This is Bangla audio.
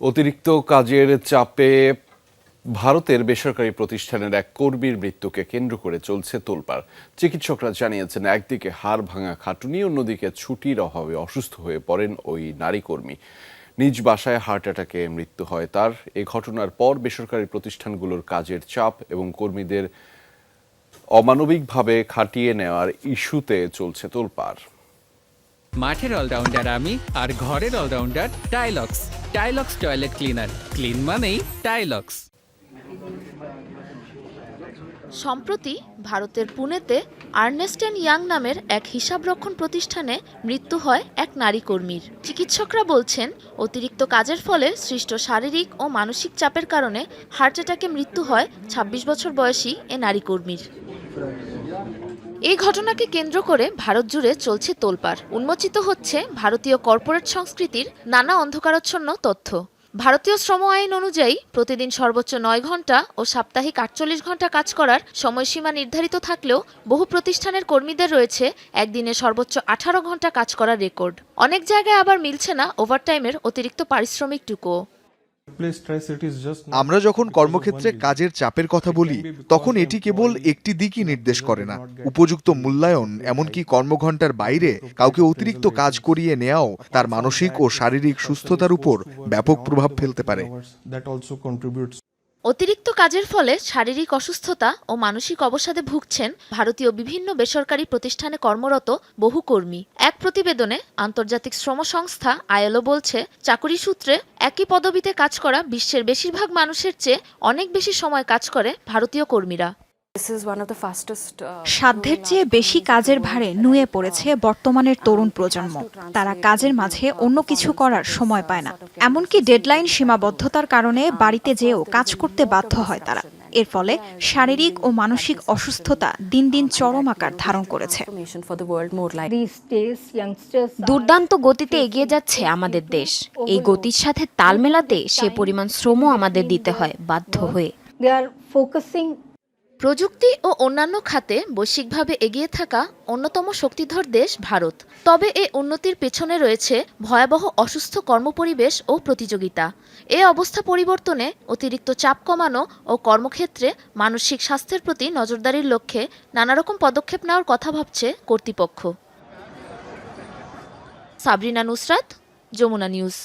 অতিরিক্ত কাজের চাপে ভারতের বেসরকারি প্রতিষ্ঠানের এক কর্মীর মৃত্যুকে কেন্দ্র করে চলছে তোলপাড়। চিকিৎসকরা জানিয়েছেন, একদিকে হাড় ভাঙা খাটুনি, অন্যদিকে ছুটির অভাবে অসুস্থ হয়ে পড়েন ওই নারী কর্মী। নিজ বাসায় হার্ট অ্যাটাকে মৃত্যু হয় তার। এ ঘটনার পর বেসরকারি প্রতিষ্ঠানগুলোর কাজের চাপ এবং কর্মীদের অমানবিকভাবে খাটিয়ে নেওয়ার ইস্যুতে চলছে তোলপাড়। মাঠের অলরাউন্ডার আমি আর ঘরের allrounder Tylox Tylox toilet cleaner clean মানেই টাইলক্স সম্প্রতি ভারতের পুনেতে আর্নেস্ট অ্যান্ড ইয়াং নামের এক হিসাবরক্ষণ প্রতিষ্ঠানে মৃত্যু হয় এক নারী কর্মীর। চিকিৎসকরা বলছেন, অতিরিক্ত কাজের ফলে সৃষ্ট শারীরিক ও মানসিক চাপের কারণে হার্ট অ্যাটাকে মৃত্যু হয় ২৬ বছর বয়সী এ নারী কর্মীর। এই ঘটনাকে কেন্দ্র করে ভারত জুড়ে চলছে তোলপাড়। উন্মোচিত হচ্ছে ভারতীয় কর্পোরেট সংস্কৃতির নানা অন্ধকারাচ্ছন্ন তথ্য। ভারতীয় শ্রম আইন অনুযায়ী প্রতিদিন সর্বোচ্চ নয় ঘণ্টা ও সাপ্তাহিক আটচল্লিশ ঘণ্টা কাজ করার সময়সীমা নির্ধারিত থাকলেও বহু প্রতিষ্ঠানের কর্মীদের রয়েছে একদিনে সর্বোচ্চ আঠারো ঘণ্টা কাজ করার রেকর্ড। অনেক জায়গায় আবার মিলছে না ওভারটাইমের অতিরিক্ত পারিশ্রমিকটুকুও। আমরা যখন কর্মক্ষেত্রে কাজের চাপের কথা বলি তখন এটি কেবল একটি দিকই নির্দেশ করে না উপযুক্ত মূল্যায়ন এমনকি কর্মঘণ্টার বাইরে কাউকে অতিরিক্ত কাজ করিয়ে নেওয়াও তার মানসিক ও শারীরিক সুস্থতার উপর ব্যাপক প্রভাব ফেলতে পারে অতিরিক্ত কাজের ফলে শারীরিক অসুস্থতা ও মানসিক অবসাদে ভুগছেন ভারতীয় বিভিন্ন বেসরকারি প্রতিষ্ঠানে কর্মরত বহু কর্মী। এক প্রতিবেদনে আন্তর্জাতিক শ্রম সংস্থা আইএলও বলছে, চাকুরি সূত্রে একই পদবিতে কাজ করা বিশ্বের বেশিরভাগ মানুষের চেয়ে অনেক বেশি সময় কাজ করে ভারতীয় কর্মীরা। সাধ্যের চেয়ে বেশি কাজের ভারে নুয়ে পড়েছে বর্তমানের তরুণ প্রজন্ম। তারা কাজের মাঝে অন্য কিছু করার সময় পায় না। এমনকি ডেডলাইন সীমাবদ্ধতার কারণে বাড়িতে যেও কাজ করতে বাধ্য হয় তারা। এর ফলে শারীরিক ও মানসিক অসুস্থতা দিন দিন চরম আকার ধারণ করেছে। দুর্দান্ত গতিতে এগিয়ে যাচ্ছে আমাদের দেশ। এই গতির সাথে তাল মেলাতে সে পরিমাণ শ্রমও আমাদের দিতে হয় বাধ্য হয়ে। প্রযুক্তি ও অন্যান্য খাতে বৈশ্বিকভাবে এগিয়ে থাকা অন্যতম শক্তিধর দেশ ভারত। তবে এ উন্নতির পেছনে রয়েছে ভয়াবহ অসুস্থ কর্মপরিবেশ ও প্রতিযোগিতা। এ অবস্থা পরিবর্তনে অতিরিক্ত চাপ কমানো ও কর্মক্ষেত্রে মানসিক স্বাস্থ্যের প্রতি নজরদারির লক্ষ্যে নানারকম পদক্ষেপ নেওয়ার কথা ভাবছে কর্তৃপক্ষ। সাবরিনা নুসরাত, যমুনা নিউজ।